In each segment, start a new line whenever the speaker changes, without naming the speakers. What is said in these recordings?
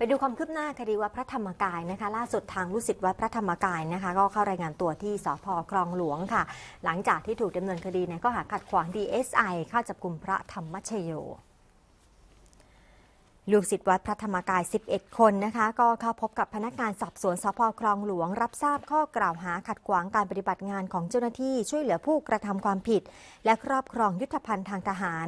ไปดูความคืบหน้าคดีวัดพระธรรมกายนะคะ ล่าสุดทางลูกศิษย์วัดพระธรรมกายนะคะ ก็เข้ารายงานตัวที่สพคลองหลวงค่ะ หลังจากที่ถูกดำเนินคดีในข้อหาขัดขวาง DSI เข้าจับกลุ่มพระธรรมชโย ลูกศิษย์วัดพระธรรมกาย 11 คนนะคะ ก็เข้าพบกับพนักงานสอบสวนสพคลองหลวง รับทราบข้อกล่าวหาขัดขวางการปฏิบัติงานของเจ้าหน้าที่ช่วยเหลือผู้กระทำความผิด และครอบครองยุทธภัณฑ์ทางทหาร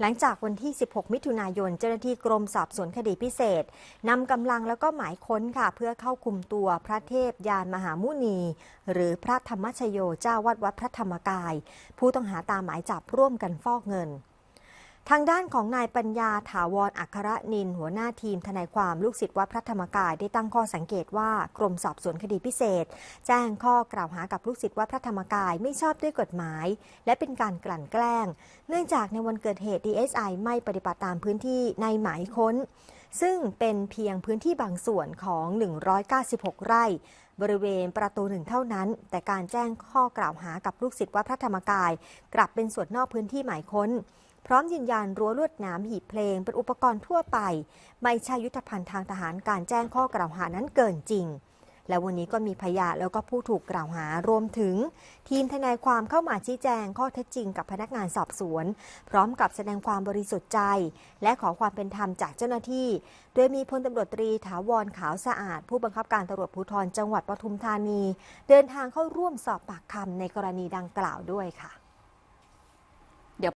หลังจากวันที่ 16 มิถุนายน เจ้าหน้าที่กรมสอบสวนคดีพิเศษนำกำลังแล้วก็หมายค้นค่ะ เพื่อเข้าคุมตัวพระเทพยานมหามุนี หรือพระธรรมชโยเจ้าวัดวัดพระธรรมกาย ผู้ต้องหาตามหมายจับร่วมกันฟอกเงิน ทางด้านของนายปัญญาถาวรอัครนิน หัวหน้าทีมทนายความลูกศิษย์วัดพระธรรมกายได้ตั้งข้อสังเกตว่ากรมสอบสวนคดีพิเศษ แจ้งข้อกล่าวหากับลูกศิษย์วัดพระธรรมกายไม่ชอบด้วยกฎหมาย และเป็นการกลั่นแกล้ง เนื่องจากในวันเกิดเหตุ DSI ไม่ปฏิบัติตามพื้นที่ในหมายค้น ซึ่งเป็นเพียงพื้นที่บางส่วนของ 196 ไร่ บริเวณประตูหนึ่งเท่านั้น แต่การแจ้งข้อกล่าวหากับลูกศิษย์วัดพระธรรมกาย กลับเป็นส่วนนอกพื้นที่หมายค้น พร้อมยืนยันรั้วลวดหนามหีบเพลงเป็นอุปกรณ์ทั่วไป ไม่ใช่ยุทธภัณฑ์ทางทหารการแจ้งข้อกล่าวหานั้นเกินจริง และวันนี้ก็มีพยานแล้วก็ผู้ถูกกล่าวหารวมถึง ทีมทนายความเข้ามาชี้แจงข้อเท็จจริงกับพนักงานสอบสวน พร้อมกับแสดงความบริสุทธิ์ใจ และขอความเป็นธรรมจากเจ้าหน้าที่ โดยมีพลตำรวจตรีถาวรขาวสะอาด ผู้บังคับการตำรวจภูธรจังหวัดปทุมธานี เดินทางเข้าร่วมสอบปากคำในกรณีดังกล่าวด้วยค่ะ